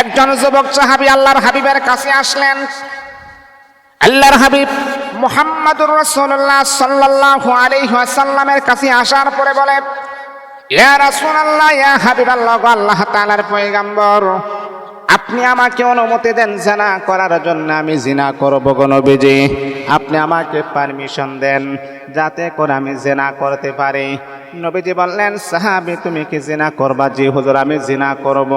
একজন যুবক সাহাবি আল্লাহর হাবিবের কাছে আসলেন। আল্লাহর হাবিব মুহাম্মাদুর রাসূলুল্লাহ সাল্লাল্লাহু আলাইহি ওয়াসাল্লামের কাছে আসার পরে বলে, ইয়া রাসূলুল্লাহ, ইয়া হাবিবাল্লাহ গো আল্লাহ তাআলার পয়গম্বর, আপনি আমাকে অনুমতি দেন জানা করার জন্য আমি জিনা করব গো নবীজি। আপনি আমাকে পারমিশন দেন যাতে করে আমি জিনা করতে পারি। নবীজি বললেন, সাহাবি, তুমি কি জিনা করবা? জি, হুজুর, আমি জিনা করব।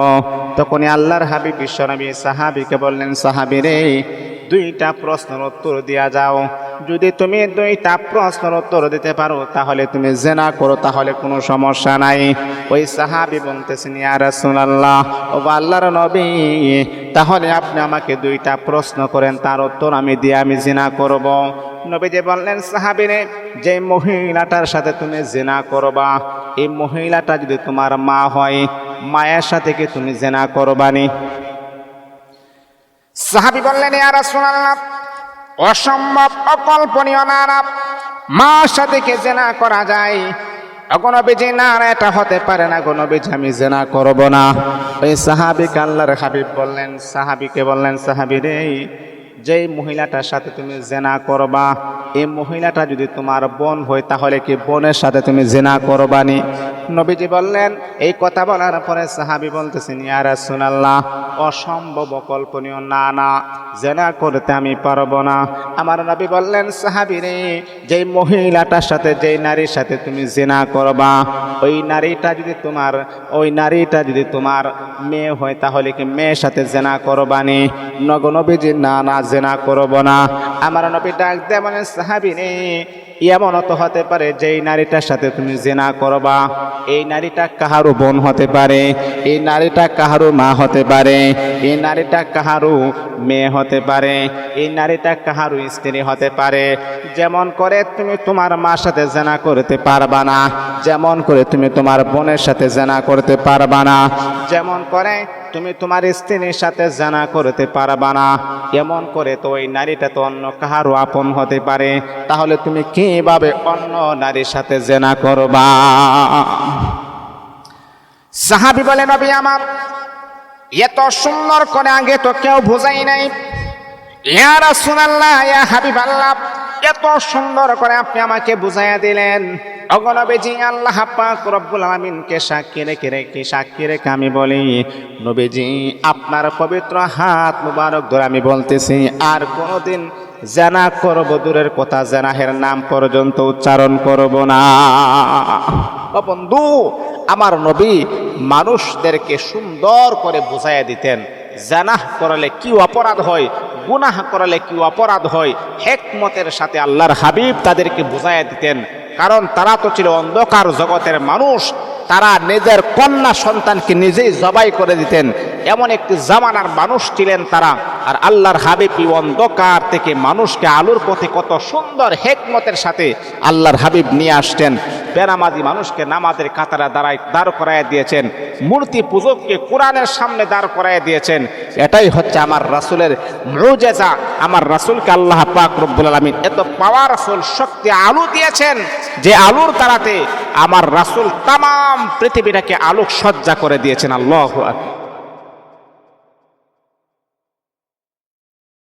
তখনই আল্লাহর হাবিব বিশ্বনবী সাহাবিকে বললেন সাহাবি রে দুইটা প্রশ্নের উত্তর দিয়া যাও। যদি তুমি দুইটা প্রশ্নের উত্তর দিতে পারো, তাহলে তুমি জেনা করো, তাহলে কোনো সমস্যা নাই। ওই সাহাবি বলতেছেন, ইয়া ও আল্লাহর নবী, তাহলে আপনি আমাকে দুইটা প্রশ্ন করেন, তার উত্তর আমি দিয়ে আমি জিনা করব। নবীজি বললেন সাহাবিরে যে মহিলাটার সাথে তুমি জেনা করবা এই মহিলাটা যদি তোমার মা হয় মায়ের সাথে কি তুমি জেনা করবানি? সাহাবি বললেন ইয়া রাসূলুল্লাহ অসম্ভব অকল্পনীয় না মার সাথে কে জেনা করা যায়? অগণবীজি না না, এটা হতে পারে না গণবীজি আমি জেনা করব না। ওই সাহাবি আল্লাহর হাবিব বললেন সাহাবিকে বললেন সাহাবি রে যেই মহিলাটার সাথে তুমি জেনা করবা এই মহিলাটা যদি তোমার বোন হয়, তাহলে কি বোনের সাথে তুমি জেনা করবানি? নবীজি বললেন, এই কথা বলার পরে সাহাবি বলতেছেন, ইয়া রাসূলুল্লাহ, অসম্ভব অকল্পনীয়, না না, জেনা করতে আমি পারব না। আমার নবী বললেন, সাহাবি রে, যেই মহিলাটার সাথে, যেই নারীর সাথে তুমি জেনা করবা, ওই নারীটা যদি তোমার, ওই নারীটা যদি তোমার মেয়ে হয়, তাহলে কি মেয়ের সাথে জেনা করবানি? নগ নবীজি, না না, জেনা করব না। আমার নবী ডাক দেয় মানে সাহাবি রে এমন তো হতে পারে, যেই নারীটার সাথে তুমি জেনা করবা, এই নারীটা কাহারও বোন হতে পারে, এই নারীটা কাহারও মা হতে পারে, এই নারীটা কাহারও মেয়ে হতে পারে, এই নারীটা কাহারও স্ত্রী হতে পারে। যেমন করে তুমি তোমার মার সাথে জেনা করতে পারবা না, যেমন করে তুমি তোমার বোনের সাথে জেনা করতে পারবা না, যেমন করে তুমি তোমার স্ত্রীর সাথে জানা করতে পারবা না, এমন করে তো ওই নারীটা তো অন্য কাহারও আপন হতে পারে। তাহলে তুমি কীভাবে অন্য নারীর সাথে জেনা করবা? সাহাবি বলে নবী আমার, এত সুন্দর করে আগে তো কেউ বোঝাই নাই। ইয়া এত সুন্দর করে আপনি আমাকে বুঝাইয়া দিলেন। অগনবীজি আল্লাহ পাক রব্বুল আলামিনকে সাক্ষী রেখে রেখে, সাক্ষী রেখে আমি বলি, নবীজি, আপনার পবিত্র হাত মুবারক ধরে আমি বলতেছি, আর কোনোদিন জানা করব দূরের কথা, জেনাহের নাম পর্যন্ত উচ্চারণ করব না। বন্ধু, আমার নবী মানুষদেরকে সুন্দর করে বুঝাইয়া দিতেন। জানাহ করলে কি অপরাধ হয়, গুনাহ করলে কি অপরাধ হয়, হেকমতের সাথে আল্লাহর হাবিব তাদেরকে বুঝাইয়া দিতেন। কারণ তারা তো ছিল অন্ধকার জগতের মানুষ, তারা নিজের কন্যা সন্তানকে নিজেই জবাই করে দিতেন। এমন একটি জামানার মানুষ ছিলেন তারা। আর আল্লাহর হাবিব অন্ধকার থেকে মানুষকে আলোর পথে কত সুন্দর হেকমতের সাথে আল্লাহর হাবিব নিয়ে আসতেন বেনামাজি মানুষকে নামাজের কাতারা দাঁড়ায় দাঁড় করাইয়া দিয়েছেন। মূর্তি পূজককে কোরআনের সামনে দাঁড় করাইয়া দিয়েছেন। এটাই হচ্ছে আমার রাসুলের মুজেজা। আমার রাসুলকে আল্লাহ পাক রব্বুল আলমিন এত পাওয়ারফুল শক্তি আলু দিয়েছেন যে আলুর তারাতে আমার রাসুল তাম, পৃথিবীটাকে আলোক সজ্জা করে দিয়েছেন। আল্লাহ।